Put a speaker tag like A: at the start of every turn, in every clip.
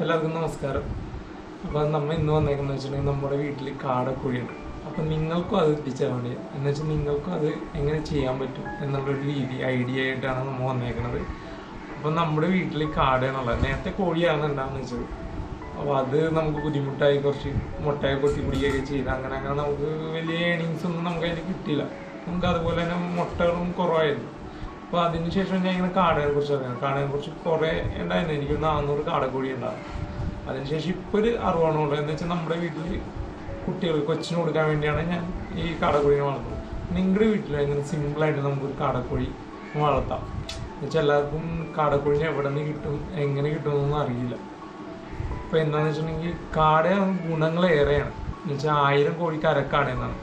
A: എല്ലാവർക്കും നമസ്കാരം. അപ്പോൾ നമ്മൾ ഇന്ന് വന്നേക്കുന്നത് വെച്ചിട്ടുണ്ടെങ്കിൽ നമ്മുടെ വീട്ടിൽ കാടക്കുഴിയുണ്ട്. അപ്പം നിങ്ങൾക്കും അത് എത്തിച്ചാൽ വേണ്ടി എന്ന് വെച്ചാൽ നിങ്ങൾക്കും അത് എങ്ങനെ ചെയ്യാൻ പറ്റും എന്നുള്ളൊരു രീതി ഐഡിയ ആയിട്ടാണ് നമ്മൾ വന്നേക്കുന്നത് അപ്പം നമ്മുടെ വീട്ടിൽ കാടയാണുള്ളത് നേരത്തെ കോഴിയാണ് ഉണ്ടാകുന്ന വെച്ചത്. അപ്പോൾ അത് നമുക്ക് ബുദ്ധിമുട്ടായി കുറച്ച് മുട്ടയെ കൊത്തി പിടിക്കുകയൊക്കെ ചെയ്ത് അങ്ങനെ അങ്ങനെ നമുക്ക് വലിയ ഏണിങ്സ് ഒന്നും നമുക്ക് അതിന് കിട്ടിയില്ല. നമുക്ക് അതുപോലെ തന്നെ മുട്ടകളും കുറവായിരുന്നു. അപ്പോൾ അതിനുശേഷം ഞാൻ ഇങ്ങനെ കാടകളെ കുറിച്ച് അറിയാം. കാടകളെ കുറിച്ച് കുറേ ഉണ്ടായിരുന്നു. എനിക്ക് നാനൂറ് കാടക്കോഴി ഉണ്ടാകും അതിനുശേഷം ഇപ്പോൾ ഒരു അറിവാണ് ഉള്ളത് എന്ന് വെച്ചാൽ നമ്മുടെ വീട്ടിൽ കുട്ടികൾ കൊച്ചിന് കൊടുക്കാൻ വേണ്ടിയാണ് ഞാൻ ഈ കാടക്കോഴിനെ വളർത്തുന്നത്. നിങ്ങളുടെ വീട്ടിൽ എങ്ങനെ സിമ്പിളായിട്ട് നമുക്കൊരു കാടക്കോഴി വളർത്താം. എന്നുവെച്ചാൽ എല്ലാവർക്കും കാടക്കോഴിനെ എവിടെ നിന്ന് കിട്ടും എങ്ങനെ കിട്ടുമെന്നൊന്നും അറിയില്ല. അപ്പോൾ എന്താണെന്ന് വെച്ചിട്ടുണ്ടെങ്കിൽ കാട ഗുണങ്ങൾ ഏറെയാണ് എന്നുവെച്ചാൽ ആയിരം കോഴിക്ക് അരക്കാട എന്നാണ്.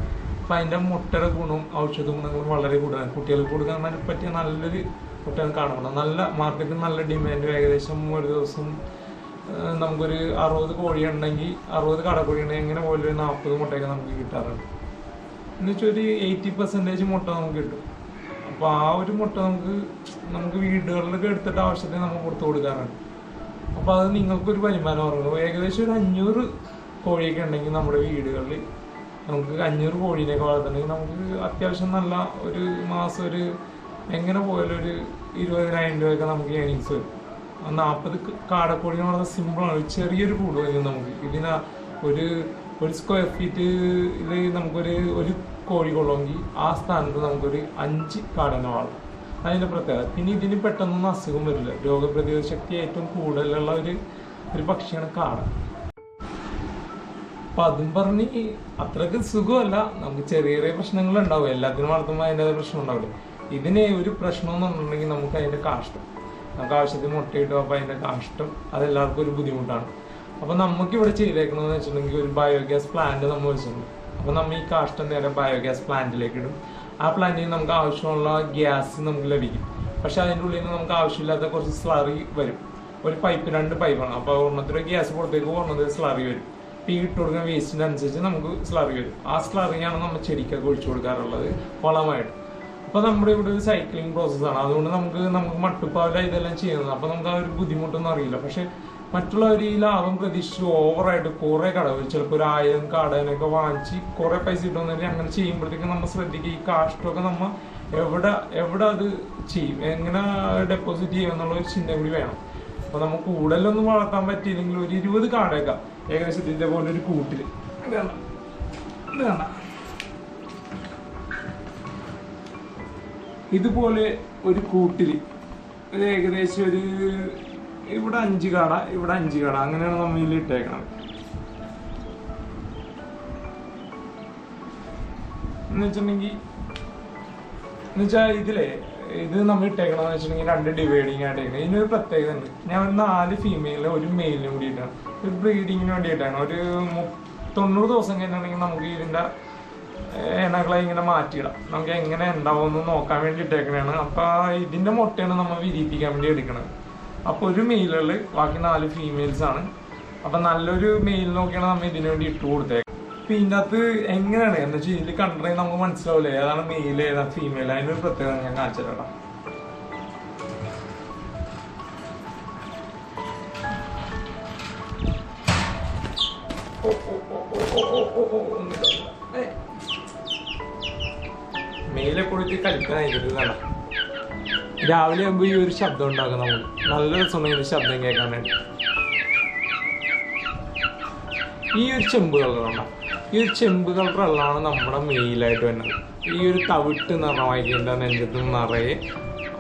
A: അപ്പം അതിന്റെ മുട്ടയുടെ ഗുണവും ഔഷധ ഗുണങ്ങളും വളരെ കൂടുതലാണ്. കുട്ടികൾക്ക് കൊടുക്കാൻ പറ്റിയ നല്ലൊരു മുട്ടയാണ് കാണുന്നത്. നല്ല മാർക്കറ്റിൽ നല്ല ഡിമാൻഡ് ഏകദേശം ഒരു ദിവസം നമുക്കൊരു അറുപത് കോഴി ഉണ്ടെങ്കിൽ അറുപത് കോഴി ഉണ്ടെങ്കിൽ എങ്ങനെ പോലും ഒരു നാൽപ്പത് മുട്ടയൊക്കെ നമുക്ക് കിട്ടാറുണ്ട്. എന്നുവെച്ചാൽ ഒരു എയ്റ്റി പെർസെന്റേജ് മുട്ട നമുക്ക് കിട്ടും. അപ്പോൾ ആ ഒരു മുട്ട നമുക്ക് നമുക്ക് വീടുകളിലൊക്കെ എടുത്തിട്ട് ആവശ്യത്തിന് നമുക്ക് കൊടുത്തു കൊടുക്കാറുണ്ട്. അപ്പോൾ അത് നിങ്ങൾക്കൊരു വരുമാനം ഉറങ്ങും ഏകദേശം ഒരു അഞ്ഞൂറ് കോഴിയൊക്കെ ഉണ്ടെങ്കിൽ നമ്മുടെ വീടുകളിൽ നമുക്ക് അഞ്ഞൂറ് കോഴിയിലേക്ക് വളർത്തണമെങ്കിൽ നമുക്ക് അത്യാവശ്യം നല്ല ഒരു മാസം ഒരു എങ്ങനെ പോയാലും ഒരു ഇരുപതിനായിരം രൂപയൊക്കെ നമുക്ക് ഏണിങ്സ് വരും. നാൽപ്പത് കാടക്കോഴി എന്ന് പറയുന്നത് സിമ്പിളാണ് ഒരു ചെറിയൊരു കൂട് വരും നമുക്ക്. ഇതിന് ഒരു ഒരു സ്ക്വയർ ഫീറ്റ് ഇത് നമുക്കൊരു ഒരു കോഴി കൊള്ളുമെങ്കിൽ ആ സ്ഥാനത്ത് നമുക്കൊരു അഞ്ച് കാടനെ വളർത്താം. അതിന്റെ പ്രത്യേകത. പിന്നെ ഇതിന് പെട്ടെന്നൊന്നും അസുഖം വരില്ല. രോഗപ്രതിരോധ ശക്തി ഏറ്റവും കൂടുതലുള്ള ഒരു ഒരു പക്ഷിയാണ് കാട അപ്പൊ അതും പറഞ്ഞ് അത്രയ്ക്ക് സുഖമല്ല. നമുക്ക് ചെറിയ ചെറിയ പ്രശ്നങ്ങൾ ഉണ്ടാവും എല്ലാത്തിനും വളർത്തുമ്പോൾ അതിന്റെതായ പ്രശ്നം ഉണ്ടാവില്ല? ഇതിന് ഒരു പ്രശ്നം എന്ന് പറഞ്ഞിട്ടുണ്ടെങ്കിൽ നമുക്ക് അതിന്റെ കാഷ്ടം. നമുക്ക് ആവശ്യത്തിന് മുട്ടയിട്ടും അപ്പൊ അതിന്റെ കാഷ്ടം അതെല്ലാവർക്കും ഒരു ബുദ്ധിമുട്ടാണ്. അപ്പൊ നമുക്ക് ഇവിടെ ചെയ്തേക്കണമെന്ന് വെച്ചിട്ടുണ്ടെങ്കിൽ ഒരു ബയോഗ്യാസ് പ്ലാന്റ് നമ്മൾ വെച്ചിട്ടുണ്ട്. അപ്പൊ നമ്മൾ ഈ കാഷ്ടം നേരെ ബയോഗ്യാസ് പ്ലാന്റിലേക്ക് ഇടും. ആ പ്ലാന്റിൽ നിന്ന് നമുക്ക് ആവശ്യമുള്ള ഗ്യാസ് നമുക്ക് ലഭിക്കും. പക്ഷെ അതിന്റെ ഉള്ളിൽ നിന്ന് നമുക്ക് ആവശ്യമില്ലാത്ത കുറച്ച് സ്ലറി വരും. ഒരു പൈപ്പ് രണ്ട് പൈപ്പാണ് അപ്പോൾ ഒന്നത്തിൽ ഗ്യാസ് പുറത്തേക്ക് പോകുന്നത് സ്ലറി വരും. ഈ ഇട്ട് കൊടുക്കുന്ന വേസ്റ്റിന്റെ അനുസരിച്ച് നമുക്ക് സ്ലറി വരും. ആ സ്ലറിയാണ് നമ്മൾ ചെടിക്കൊക്കെ ഒഴിച്ചു കൊടുക്കാറുള്ളത് വളമായിട്ട്. അപ്പോൾ നമ്മുടെ ഇവിടെ ഒരു സൈക്ലിംഗ് പ്രോസസ്സാണ് അതുകൊണ്ട് നമുക്ക് നമുക്ക് മട്ടുപ്പാവില ഇതെല്ലാം ചെയ്യുന്നത്. അപ്പോൾ നമുക്ക് ആ ഒരു ബുദ്ധിമുട്ടൊന്നും അറിയില്ല. പക്ഷേ മറ്റുള്ളവർ ഈ ലാഭം പ്രതീക്ഷിച്ച് ഓവറായിട്ട് കുറേ കടകൾ. ചിലപ്പോൾ ഒരു ആയിരം കടനൊക്കെ വാങ്ങിച്ച് കുറേ പൈസ കിട്ടുമെന്നില്ല അങ്ങനെ ചെയ്യുമ്പോഴത്തേക്കും നമ്മൾ ശ്രദ്ധിക്കുക ഈ കാഷ്ടമൊക്കെ നമ്മൾ എവിടെ എവിടെ അത് ചെയ്യും? എങ്ങനെ ഡെപ്പോസിറ്റ് ചെയ്യുമെന്നുള്ള ഒരു ചിന്ത കൂടി വേണം. അപ്പൊ നമുക്ക് കൂടുതലൊന്നും വളർത്താൻ പറ്റിയില്ലെങ്കിൽ ഒരു ഇരുപത് കാടേക്ക. ഏകദേശം ഇതിന്റെ പോലെ ഒരു കൂട്ടിൽ. ഇത്? ഇത്? ഇതുപോലെ ഒരു കൂട്ടിൽ. ഒരു ഏകദേശം ഒരു ഇവിടെ അഞ്ച് കാട ഇവിടെ അഞ്ച് കാട. അങ്ങനെയാണ് നമ്മൾ ഇതിൽ ഇട്ടേക്കണം എന്ന് വെച്ചിട്ടുണ്ടെങ്കിൽ എന്നുവെച്ചാൽ ഇതിലെ ഇത് നമ്മൾ ഇട്ടേക്കണമെന്ന് വെച്ചിട്ടുണ്ടെങ്കിൽ രണ്ട് ഡിവൈഡിങ് ആയിട്ടേക്കണം. ഇതിനൊരു പ്രത്യേകത ഉണ്ട്. ഞാൻ ഒരു നാല് ഫീമെയിലും ഒരു മെയിലിനും കൂടിയിട്ടാണ്. ഒരു ബ്രീഡിങ്ങിന് വേണ്ടിയിട്ടാണ്. ഒരു തൊണ്ണൂറ് ദിവസം കഴിഞ്ഞിട്ടുണ്ടെങ്കിൽ നമുക്ക് ഇതിന്റെ ഇണകളെ ഇങ്ങനെ മാറ്റിയിടാം. നമുക്ക് എങ്ങനെ ഉണ്ടാവുമെന്ന് നോക്കാൻ വേണ്ടി ഇട്ടേക്കണതാണ്. അപ്പോൾ ഇതിന്റെ മുട്ടയാണ് നമ്മൾ വിരിയിപ്പിക്കാൻ വേണ്ടി എടുക്കുന്നത് അപ്പോൾ ഒരു മെയിലുകൾ ബാക്കി നാല് ഫീമെയിൽസാണ് അപ്പൊ നല്ലൊരു മെയിൽ നോക്കിയാണ് നമ്മൾ ഇതിനു വേണ്ടി ഇട്ട് കൊടുത്തേക്കുന്നത് പിന്നെ അത് എങ്ങനെയാണ്? എന്ന് വെച്ചാൽ ഇതിൽ കണ്ടറിയാൻ നമുക്ക് മനസ്സിലാവില്ല ഏതാണ് മെയിൽ ഏതാണ് ഫീമെയിൽ അതിനൊരു പ്രത്യേകത ഞാൻ കാണിച്ചു മെയിലെ കൊടുത്ത് കളിക്കാൻ ഇതാണ് രാവിലെ ആകുമ്പോൾ ഈ ഒരു ശബ്ദം ഉണ്ടാക്കും നമ്മൾ നല്ല രസമാണ് ഈ ശബ്ദം കേൾക്കാൻ വേണ്ടി. ഈ ഒരു ചെമ്പ് കളറുണ്ടാവും ഈ ഒരു ചെമ്പ് കളർ വെള്ളമാണ് നമ്മുടെ മെയിലായിട്ട് വരുന്നത്. ഈ ഒരു തവിട്ട് നിറമാക്കിന്റെ നെഞ്ചത്ത് നിറയെ.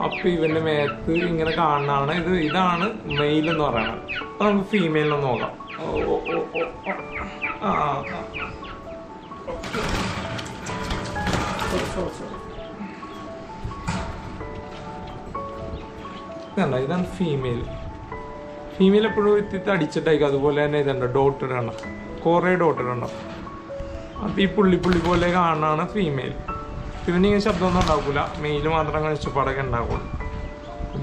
A: അപ്പൊ ഇവന്റെ മേത്ത് ഇങ്ങനെ കാണുന്നതാണ്. ഇത് ഇതാണ് മെയിൽ എന്ന് പറയുന്നത്. അപ്പൊ നമുക്ക് ഫീമെയിലിനെ നോക്കാം. ആ. ഇതല്ല ഇതാണ് ഫീമെയിൽ ഫീമെയിൽ എപ്പോഴും ഇത്തിരി അടിച്ചിട്ടായിരിക്കും. അതുപോലെ തന്നെ ഇതുണ്ട്. ഡോട്ടഡ് ആണ്. കുറേ ഡോട്ടഡ് ഇടണം അപ്പം ഈ പുള്ളി പുള്ളി പോലെ കാണാണ് ഫീമെയിൽ ഇവന് ഇങ്ങനെ ശബ്ദമൊന്നും ഉണ്ടാക്കൂല. മെയിൽ മാത്രം കഴിച്ചുപാടൊക്കെ ഉണ്ടാക്കുള്ളൂ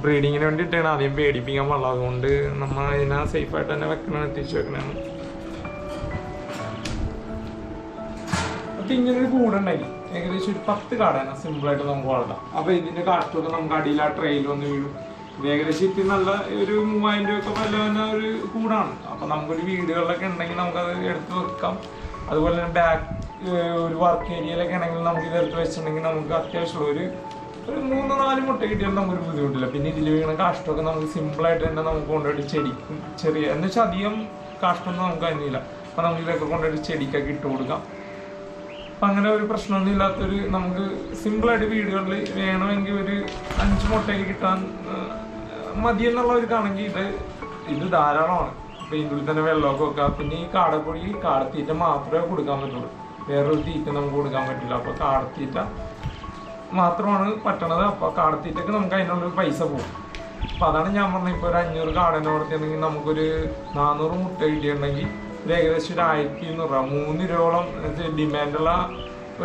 A: ബ്രീഡിങ്ങിന് വേണ്ടിയിട്ടാണ് ആദ്യം പേടിപ്പിക്കാൻ പാടില്ല. അതുകൊണ്ട് നമ്മൾ ഇതിനെ സേഫായിട്ട് തന്നെ വെക്കണം എത്തിച്ചു വെക്കണതാണ് അപ്പം ഇങ്ങനൊരു കൂടുണ്ടെങ്കിൽ ഏകദേശം ഒരു പത്ത് കാടാണ് സിമ്പിളായിട്ട് നമുക്ക് വളർത്താം. അപ്പൊ ഇതിന്റെ കാട്ടൊക്കെ നമുക്ക് അടിയിൽ ആ ട്രെയിൽ വന്ന് വീഴും. ഏകദേശം ഇപ്പം നല്ല ഒരു മൂവായിരം രൂപയൊക്കെ ഒക്കെ വില ഒരു കൂടാണ്. അപ്പൊ നമുക്കൊരു വീടുകളിലൊക്കെ ഉണ്ടെങ്കിൽ നമുക്കത് എടുത്ത് വെക്കാം. അതുപോലെ തന്നെ ബാക്ക് ഒരു വർക്ക് ഏരിയയിലൊക്കെ ആണെങ്കിൽ നമുക്ക് ഇതെടുത്ത് വെച്ചിട്ടുണ്ടെങ്കിൽ നമുക്ക് അത്യാവശ്യമുള്ള ഒരു ഒരു മൂന്ന് നാല് മുട്ട കിട്ടിയാൽ നമുക്കൊരു ബുദ്ധിമുട്ടില്ല. പിന്നെ ഇതിൽ വീണ കാഷ്ടമൊക്കെ നമുക്ക് സിമ്പിളായിട്ട് തന്നെ നമുക്ക് കൊണ്ടുപോയിട്ട് ചെടിക്കും ചെറിയ എന്ന് വെച്ചാൽ അധികം കാഷ്ടമൊന്നും നമുക്ക് അതിനില്ല. അപ്പം നമുക്ക് ഇതൊക്കെ കൊണ്ടുപോയിട്ട് ചെടിക്കൊക്കെ ഇട്ട് കൊടുക്കാം. അപ്പം അങ്ങനെ ഒരു പ്രശ്നമൊന്നും ഇല്ലാത്തൊരു നമുക്ക് സിമ്പിളായിട്ട് വീടുകളിൽ വേണമെങ്കിൽ ഒരു അഞ്ച് മുട്ടയൊക്കെ കിട്ടാൻ മതിയെന്നുള്ളവർക്കാണെങ്കിൽ ഇത് ഇത് ധാരാളമാണ്. അപ്പൊ ഇതിൽ തന്നെ വെള്ളമൊക്കെ വെക്കാം പിന്നെ ഈ കാടപ്പൊടി കാടത്തീറ്റ മാത്രമേ കൊടുക്കാൻ പറ്റുള്ളൂ. വേറൊരു തീറ്റ നമുക്ക് കൊടുക്കാൻ പറ്റില്ല. അപ്പോൾ കാടത്തീറ്റ മാത്രമാണ് പറ്റണത്. അപ്പോൾ കാടത്തീറ്റക്ക് നമുക്ക് അതിനുള്ളിൽ പൈസ പോകും അപ്പോൾ അതാണ് ഞാൻ പറഞ്ഞത്. ഇപ്പൊ ഒരു അഞ്ഞൂറ് കാടനെ വളർത്തിയിട്ടുണ്ടെങ്കിൽ നമുക്കൊരു നാനൂറ് മുട്ട കിട്ടിയിട്ടുണ്ടെങ്കിൽ ഒരു ഏകദേശം ഒരു ആയിരത്തി ഇരുന്നൂറ് രൂപ. മൂന്ന് രൂപയോളം ഡിമാൻഡുള്ള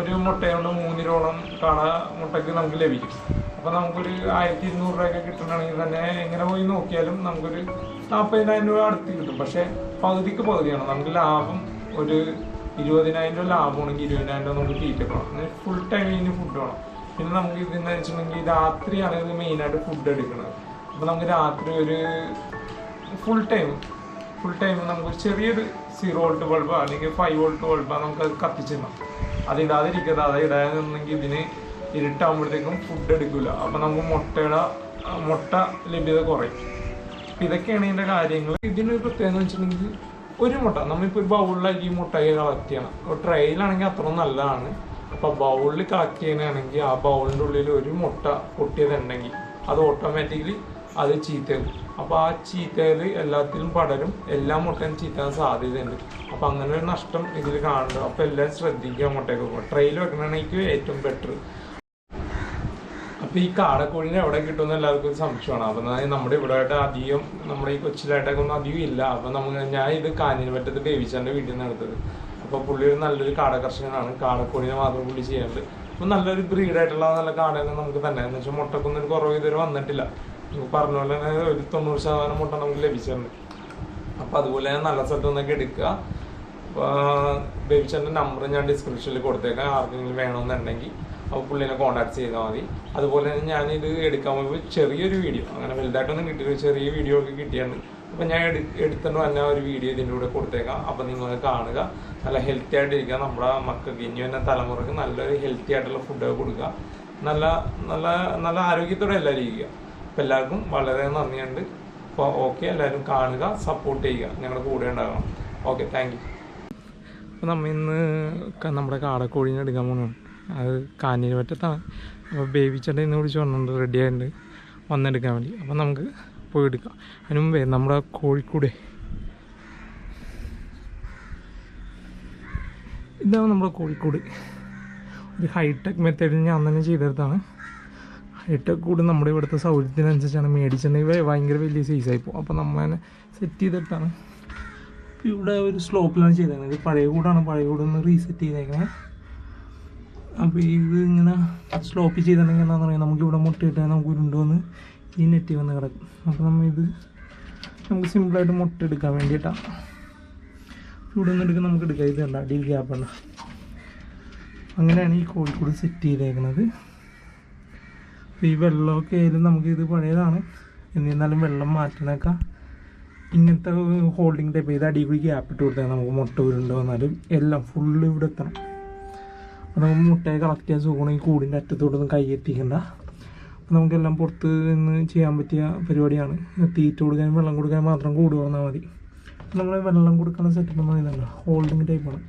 A: ഒരു മുട്ടയുണ്ട്. മൂന്ന് രൂപയോളം കാട മുട്ടയ്ക്ക് നമുക്ക് ലഭിക്കും. അപ്പോൾ നമുക്കൊരു ആയിരത്തി ഇരുന്നൂറ് രൂപയൊക്കെ കിട്ടണമെങ്കിൽ തന്നെ എങ്ങനെ പോയി നോക്കിയാലും നമുക്കൊരു നാൽപ്പതിനായിരം രൂപ അടുത്ത് കിട്ടും. പക്ഷെ പകുതിക്ക് പകുതിയാണ്. നമുക്ക് ലാഭം ഒരു ഇരുപതിനായിരം രൂപ ലാഭമാണെങ്കിൽ ഇരുപതിനായിരം രൂപ നമുക്ക് തീറ്റക്കണം അങ്ങനെ ഫുൾ ടൈം ഇതിന് ഫുഡ് വേണം. പിന്നെ നമുക്ക് ഇതെന്ന് വെച്ചിട്ടുണ്ടെങ്കിൽ രാത്രിയാണ് ഇത് മെയിനായിട്ട് ഫുഡ് എടുക്കുന്നത്. അപ്പോൾ നമുക്ക് രാത്രി ഒരു ഫുൾ ടൈം ഫുൾ ടൈം നമുക്ക് ചെറിയൊരു സീറോ വോൾട്ട് ബൾബ് അല്ലെങ്കിൽ ഫൈവ് വോൾട്ട് ബൾബ് നമുക്ക് അത് കത്തിച്ചിടണം. അത് ഇടാതിരിക്കരുത്. അത് ഇടാന്നുണ്ടെങ്കിൽ ഇതിന് ഇരുട്ടാകുമ്പോഴത്തേക്കും ഫുഡ് എടുക്കില്ല. അപ്പോൾ നമുക്ക് മുട്ടയുടെ മുട്ട ലഭ്യത കുറയും. അപ്പൊ ഇതൊക്കെയാണ് ഇതിന്റെ കാര്യങ്ങൾ ഇതിനൊരു പ്രത്യേകത വെച്ചിട്ടുണ്ടെങ്കിൽ ഒരു മുട്ട നമ്മളിപ്പോ ഒരു ബൗളിലാക്കി ഈ മുട്ടയെ കളക്ട് ചെയ്യണം ട്രെയിലാണെങ്കിൽ അത്ര നല്ലതാണ്. അപ്പോൾ ബൗളിൽ കളക്ട് ചെയ്യണമെങ്കിൽ ആ ബൗളിന്റെ ഉള്ളിൽ ഒരു മുട്ട പൊട്ടിയതുണ്ടെങ്കിൽ അത് ഓട്ടോമാറ്റിക്കലി അത് ചീത്തയാകും. അപ്പോൾ ആ ചീത്തയിൽ എല്ലാത്തിലും പടരും എല്ലാ മുട്ടയും ചീത്താൻ സാധ്യതയുണ്ട്. അപ്പോൾ അങ്ങനെ ഒരു നഷ്ടം ഇതിൽ കാണുന്നുണ്ട്. അപ്പോൾ എല്ലാവരും ശ്രദ്ധിക്കുക മുട്ടയൊക്കെ. ട്രെയിൽ വെക്കണമെങ്കിൽ ഏറ്റവും ബെറ്റർ ഈ കാടക്കോഴിനെ എവിടെ കിട്ടുമെന്ന് എല്ലാവർക്കും ഒരു സംശയമാണ്. അപ്പൊ നമ്മുടെ ഇവിടെ ആയിട്ട് അധികം നമ്മുടെ ഈ കൊച്ചിലായിട്ടൊക്കെ ഒന്നും അധികം ഇല്ല. അപ്പൊ നമുക്ക് ഞാൻ ഇത് കാഞ്ഞിരപ്പറ്റത്ത് ബേബിച്ചാന്റെ വീട്ടിൽ നിന്ന് എടുത്തത്. അപ്പൊ പുള്ളി ഒരു നല്ലൊരു കാട കർഷകനാണ് കാടക്കോഴിനെ മാത്രം പുള്ളി ചെയ്യാറുണ്ട് അപ്പൊ നല്ലൊരു ബ്രീഡായിട്ടുള്ള നല്ല കാടനെ നമുക്ക് തന്നെ. എന്ന് വെച്ചാൽ മുട്ടക്കൊന്നും ഒരു കുറവ് ഇതുവരെ വന്നിട്ടില്ല. പറഞ്ഞ പോലെ തന്നെ ഒരു തൊണ്ണൂറ് ശതമാനം മുട്ട നമുക്ക് ലഭിച്ചിട്ടുണ്ട്. അപ്പൊ അതുപോലെ നല്ല സ്ഥലത്ത് നിന്നൊക്കെ എടുക്കുക. ബേബിച്ചാന്റെ നമ്പർ ഞാൻ ഡിസ്ക്രിപ്ഷനിൽ കൊടുത്തേക്കാം. ആർക്കെങ്കിലും വേണമെന്നുണ്ടെങ്കിൽ. അപ്പോൾ പുള്ളിനെ കോൺടാക്ട് ചെയ്താൽ മതി. അതുപോലെ തന്നെ ഞാനിത് എടുക്കാൻ പോകുമ്പോൾ ചെറിയൊരു വീഡിയോ അങ്ങനെ വലുതായിട്ടൊന്നും കിട്ടിയില്ല ചെറിയ വീഡിയോ ഒക്കെ കിട്ടിയാണ് അപ്പോൾ ഞാൻ എടു എടുത്തിട്ട് തന്നെ ഒരു വീഡിയോ ഇതിന്റെ കൂടെ കൊടുത്തേക്കാം. അപ്പോൾ നിങ്ങൾ കാണുക. നല്ല ഹെൽത്തി ആയിട്ട് ആയിട്ടിരിക്കുക. നമ്മുടെ മക്കൾക്ക് ഇനി തന്നെ തലമുറയ്ക്ക് നല്ലൊരു ഹെൽത്തി ആയിട്ടുള്ള ഫുഡൊക്കെ കൊടുക്കുക. നല്ല നല്ല നല്ല ആരോഗ്യത്തോടെ എല്ലാവരും ഇരിക്കുക. അപ്പോൾ എല്ലാവർക്കും വളരെ നന്ദിയുണ്ട്. അപ്പോൾ ഓക്കെ എല്ലാവരും കാണുക സപ്പോർട്ട് ചെയ്യുക. ഞങ്ങളുടെ കൂടെ ഉണ്ടാകണം ഓക്കെ താങ്ക് യു അപ്പോൾ നമ്മൾ ഇന്ന് നമ്മുടെ കാടക്കോഴീനെ എടുക്കാൻ പോകുന്നതാണ് അത് കാഞ്ഞിന് പറ്റത്താണ് അപ്പോൾ ബേബി ചേട്ടൻ ഇന്ന് വിളിച്ച് വന്നിട്ടുണ്ട് റെഡി ആയിട്ടുണ്ട്. വന്നെടുക്കാൻ വേണ്ടി. അപ്പോൾ നമുക്ക് പോയി എടുക്കാം. അതിന് മുമ്പേ നമ്മുടെ കോഴിക്കൂടെ. ഇതാണ് നമ്മുടെ കോഴിക്കോട്. ഒരു ഹൈടെക് മെത്തേഡിൽ ഞാൻ തന്നെ ചെയ്തെടുത്താണ് ഹൈടെക് കൂട് നമ്മുടെ ഇവിടുത്തെ സൗകര്യത്തിനനുസരിച്ചാണ് മേടിച്ചിട്ടുണ്ടെങ്കിൽ ഭയങ്കര വലിയ സൈസായി പോകും അപ്പോൾ നമ്മൾ തന്നെ സെറ്റ് ചെയ്തിട്ടാണ് ഇവിടെ ഒരു സ്ലോപ്പിലാണ് ചെയ്തേക്കുന്നത്. പഴയ കൂടാണ്. പഴയ കൂടൊന്ന് റീസെറ്റ് ചെയ്തേക്കണേ. അപ്പോൾ ഇത് ഇങ്ങനെ സ്ലോപ്പ് ചെയ്തിട്ടുണ്ടെങ്കിൽ എന്താണെന്ന് പറയുക നമുക്ക് ഇവിടെ മുട്ട നമുക്ക് ഉരുണ്ടുവന്ന് ഈ നെറ്റി വന്ന് കിടക്കും. അപ്പോൾ നമ്മൾ ഇത് നമുക്ക് സിമ്പിളായിട്ട് മുട്ട എടുക്കാൻ വേണ്ടിയിട്ടാണ് ഇവിടെ നിന്ന് എടുക്കാൻ നമുക്ക് എടുക്കാം. ഇത് കണ്ട അടിയിൽ ഗ്യാപ്പ് വേണ്ട അങ്ങനെയാണ് ഈ കോഴിക്കോട് സെറ്റ് ചെയ്തേക്കുന്നത്. അപ്പോൾ ഈ വെള്ളമൊക്കെ ആയാലും നമുക്ക് ഇത് പഴയതാണ്. എന്നിരുന്നാലും വെള്ളം മാറ്റണേക്കാം ഇങ്ങനത്തെ ഹോൾഡിംഗ് ടൈപ്പ് ചെയ്ത് അടിയിൽ ഗ്യാപ്പ് ഇട്ട് കൊടുത്താൽ നമുക്ക് മുട്ട ഉരുണ്ട് വന്നാലും എല്ലാം ഫുള്ള് ഇവിടെ എത്തണം. നമുക്ക് മുട്ടയെ കളക്ട് ചെയ്യാൻ സുഖമാണ്. ഈ കൂടിന്റെ അറ്റത്തോട്ടൊന്നും കൈ എത്തിക്കണ്ട. നമുക്കെല്ലാം പുറത്ത് നിന്ന് ചെയ്യാൻ പറ്റിയ പരിപാടിയാണ്. തീറ്റ കൊടുക്കാനും വെള്ളം കൊടുക്കാനും മാത്രം കൂട് വന്നാൽ മതി. നമ്മൾ വെള്ളം കൊടുക്കുന്ന സെറ്റപ്പ് ഇതല്ല ഹോൾഡിങ് ടൈപ്പാണ്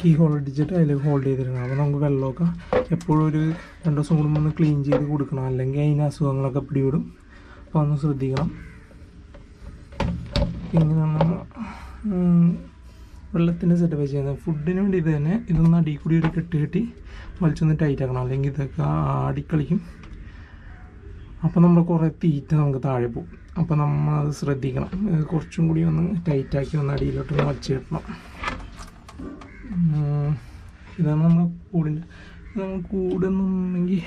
A: കീ ഹോൾ അടിച്ചിട്ട് അതിൽ ഹോൾഡ് ചെയ്തിരുന്നത് അപ്പോൾ നമുക്ക് വെള്ളമൊക്കെ എപ്പോഴും ഒരു രണ്ട് ദിവസം കൂടുമ്പോൾ ഒന്ന് ക്ലീൻ ചെയ്ത് കൊടുക്കണം. അല്ലെങ്കിൽ അതിന് അസുഖങ്ങളൊക്കെ പിടിവിടും അപ്പോൾ ഒന്ന് ശ്രദ്ധിക്കണം. നമ്മൾ വെള്ളത്തിന്റെ സെറ്റപ്പ് ചെയ്യുന്നത് ഫുഡിന് വേണ്ടി ഇത് തന്നെ ഇതൊന്ന് അടി കൂടി ഒരു കെട്ടി കെട്ടി വലിച്ചൊന്ന് ടൈറ്റ് ആക്കണം. അല്ലെങ്കിൽ ഇതൊക്കെ ആടിക്കളിക്കും അപ്പോൾ നമ്മൾ കുറേ തീറ്റ നമുക്ക് താഴെ പോകും. അപ്പോൾ നമ്മൾ അത് ശ്രദ്ധിക്കണം കുറച്ചും കൂടി ഒന്ന് ടൈറ്റാക്കി ഒന്ന് അടിയിലോട്ട് ഒന്ന് വലിച്ചു കിട്ടണം ഇതാണ് നമ്മുടെ കൂടിന്റെ നമ്മൾ കൂടുന്നുണ്ടെങ്കിൽ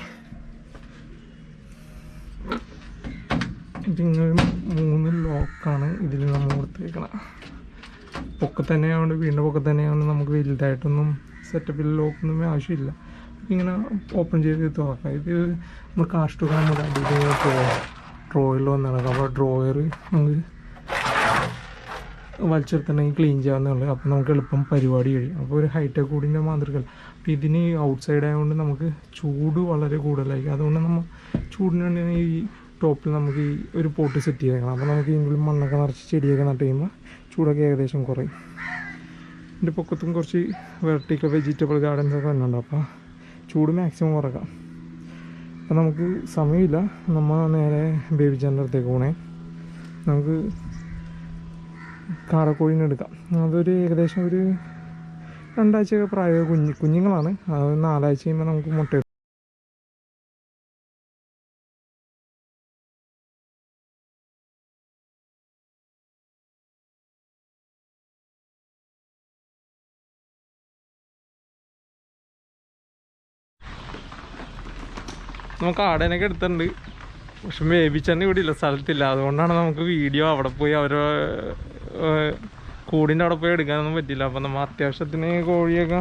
A: ഇതിങ്ങനെ മൂന്ന് ലോക്കാണ് ഇതിൽ നമ്മൾ കൊടുത്തേക്കണം. പൊക്കെ തന്നെയാണ് വീടിന്റെ പൊക്കെ തന്നെയാണ് നമുക്ക് വലുതായിട്ടൊന്നും സെറ്റപ്പിൽ ലോക്കൊന്നും ആവശ്യമില്ല. ഇങ്ങനെ ഓപ്പൺ ചെയ്ത് തുറക്കാം ഇത് നമ്മൾ കാഷ്ടൊക്കെ നമ്മുടെ അടിയിൽ ഡ്രോയിൽ വന്നാണ്. അപ്പോൾ ഡ്രോയർ നമുക്ക് വലിച്ചെടുത്തിട്ടുണ്ടെങ്കിൽ ക്ലീൻ ചെയ്യാവുന്നേ ഉള്ളൂ. അപ്പോൾ നമുക്ക് എളുപ്പം പരിപാടി കഴിയും. അപ്പോൾ ഒരു ഹൈടെക് കൂടിന്റെ മാതൃകകൾ അപ്പോൾ ഇതിന് ഔട്ട് സൈഡ് ആയതുകൊണ്ട് നമുക്ക് ചൂട് വളരെ കൂടുതലായിരിക്കും. അതുകൊണ്ട് നമ്മൾ ചൂടിന് വേണ്ടി ഈ ടോപ്പിൽ നമുക്ക് ഈ ഒരു പോട്ട് സെറ്റ് ചെയ്തേക്കണം. അപ്പോൾ നമുക്ക് ഇതിന്റെ മണ്ണൊക്കെ നിറച്ച് ചെടിയൊക്കെ നട്ട് കഴിയുമ്പോൾ ചൂടൊക്കെ ഏകദേശം കുറയും. എന്റെ പൊക്കത്തും കുറച്ച് വെർട്ടിക്കൽ വെജിറ്റബിൾ ഗാർഡൻസ് ഒക്കെ വരുന്നുണ്ട് അപ്പോൾ ചൂട് മാക്സിമം കുറക്കാം. അപ്പം നമുക്ക് സമയമില്ല. നമ്മൾ നേരെ ബേബി ചാന്റെ അടുത്തേക്ക് പോണേ. നമുക്ക് കാടക്കോഴിനെ എടുക്കാം. അതൊരു ഏകദേശം ഒരു രണ്ടാഴ്ചയൊക്കെ പ്രായ കുഞ്ഞ് കുഞ്ഞുങ്ങളാണ്. അത് നാലാഴ്ച കഴിയുമ്പോൾ നമുക്ക് മുട്ട നമുക്ക് ആടനൊക്കെ എടുത്തിട്ടുണ്ട്. പക്ഷെ വേവിച്ചെന്നെ ഇവിടെ ഇല്ല സ്ഥലത്തില്ല. അതുകൊണ്ടാണ് നമുക്ക് വീഡിയോ അവിടെ പോയി അവരെ കൂടിന്റെ അവിടെ പോയി എടുക്കാനൊന്നും പറ്റില്ല. അപ്പം നമ്മൾ അത്യാവശ്യത്തിന് കോഴിയൊക്കെ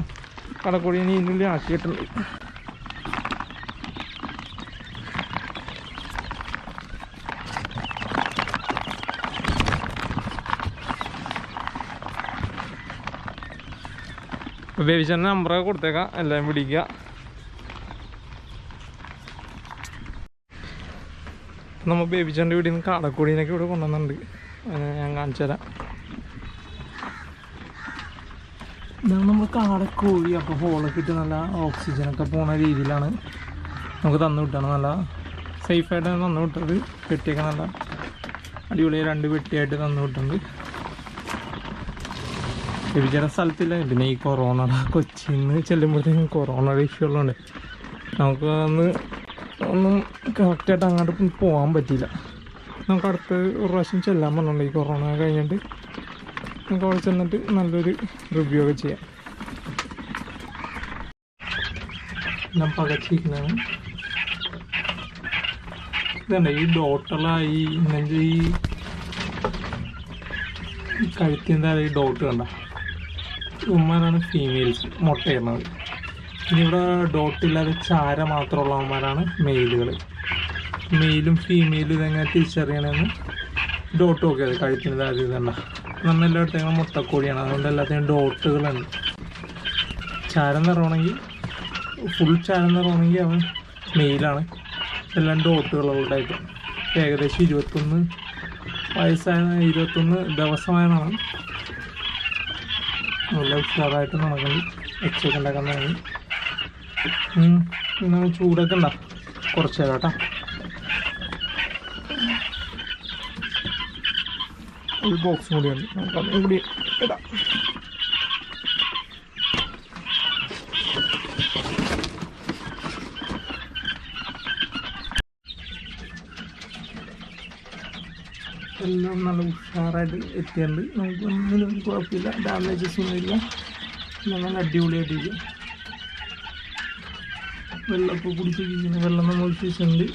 A: കടക്കോഴി ഇതിനുള്ളിൽ ആക്കിയിട്ടുണ്ട് വേവിച്ചെന്നെ നമ്പറൊക്കെ കൊടുത്തേക്കാം. എല്ലാം പിടിക്കുക നമ്മൾ ബേബിച്ചന്റെ വീട്ടിൽ നിന്ന് കാടക്കോടീനൊക്കെ ഇവിടെ കൊണ്ടുവന്നിട്ടുണ്ട്. ഞാൻ കാണിച്ചു തരാം. ഇതാണ് നമ്മൾ കാടക്കോഴി. അപ്പോൾ ഹോളൊക്കെ ഇട്ട് നല്ല ഓക്സിജനൊക്കെ പോണ രീതിയിലാണ് നമുക്ക് തന്നു വിട്ടാണ് നല്ല സേഫായിട്ടാണ് തന്നു വിട്ടത്. പെട്ടിയൊക്കെ നല്ല അടിപൊളി രണ്ട് വെട്ടിയായിട്ട് തന്നു വിട്ടുണ്ട്. ബേബിച്ചയുടെ സ്ഥലത്തില്ല. പിന്നെ ഈ കൊറോണ കൊച്ചിന്ന് ചെല്ലുമ്പോഴത്തേക്കും കൊറോണയുടെ ഇഷ്യൂ ഉള്ളതുകൊണ്ട് നമുക്ക് അന്ന് ഒന്നും കറക്റ്റായിട്ട് അങ്ങോട്ട് പോകാൻ പറ്റിയില്ല. നമുക്ക് അടുത്ത് ഒരു പ്രാവശ്യം ചെല്ലാൻ പറഞ്ഞുണ്ട് ഈ കൊറോണ കഴിഞ്ഞിട്ട്. നമുക്ക് അവിടെ ചെന്നിട്ട് നല്ലൊരു റിവ്യൂ ഒക്കെ ചെയ്യാം. ഞാൻ പകച്ചിരിക്കുന്നതാണ്. ഇതണ്ട ഈ ഡോട്ടുള്ള ഈ നെഞ്ച് ഈ കഴുത്തിന്റെ ഈ ഡോട്ട് കണ്ട. ഉമ്മാരാണ് ഫീമെയിൽസ് മുട്ടയിടുന്നത് ഇനി ഇവിടെ ഡോട്ടില്ലാതെ ചാര മാത്രമുള്ളവന്മാരാണ് മെയിലുകൾ മെയിലും ഫീമെയിലും ഇതെങ്ങനെ തിരിച്ചറിയണമെന്ന് ഡോട്ട് നോക്കിയത് കഴിക്കുന്നത് ആദ്യം തന്നെ നമ്മൾ എല്ലായിടത്തേക്കും മുട്ടക്കോഴിയാണ്. അതുകൊണ്ട് എല്ലാത്തിനും ഡോട്ടുകളുണ്ട് ചാരം നിറവണമെങ്കിൽ ഫുൾ ചാരം നിറവണമെങ്കിൽ അവൻ മെയിലാണ് എല്ലാം ഡോട്ടുകളുള്ള ടൈപ്പ് ഏകദേശം ഇരുപത്തൊന്ന് വയസ്സായ ഇരുപത്തൊന്ന് ദിവസമായതാണ് നല്ല ഉഷാറായിട്ട് നടക്കുന്നു എച്ചൊക്കെ നിങ്ങൾ ചൂടൊക്കെ ഉണ്ടാവും കുറച്ച് നേരം കേട്ടോ. ഒരു ബോക്സ് കൂടിയുണ്ട് നമുക്ക് അതും കൂടി ഇടാം. എല്ലാം നല്ല ഉഷാറായിട്ട് എത്തിയിട്ടുണ്ട്. നമുക്ക് ഒന്നിനും കുഴപ്പമില്ല. ഡാമേജസ് ഒന്നുമില്ല നല്ല അടിപൊളിയായിട്ടിരിക്കും വെള്ളമൊക്കെ കുടിച്ചിരിക്കുന്ന. വെള്ളം നമ്മൾ ഒഴിച്ചിട്ടുണ്ട്.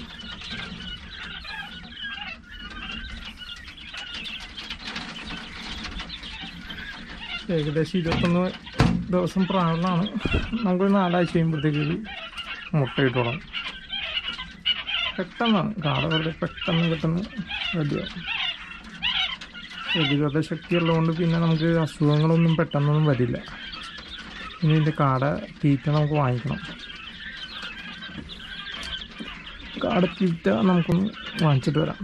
A: ഏകദേശം ഇരുപത്തൊന്ന് ദിവസം പ്രായമുള്ളതാണ് നമുക്കൊരു നാലാഴ്ച കഴിയുമ്പോഴത്തേക്ക് മുട്ടയിട്ട് തുടങ്ങും. പെട്ടെന്നാണ്. കാട വളരെ പെട്ടെന്ന് പെട്ടെന്ന് റെഡിയാവും പ്രതിരോധ ശക്തി ഉള്ളതുകൊണ്ട് പിന്നെ നമുക്ക് അസുഖങ്ങളൊന്നും പെട്ടെന്നൊന്നും വരില്ല. ഇനി ഇതിന്റെ കാട തീറ്റ നമുക്ക് വാങ്ങിക്കണം. കാട തീറ്റ നമുക്കൊന്ന് വാങ്ങിച്ചിട്ട് വരാം.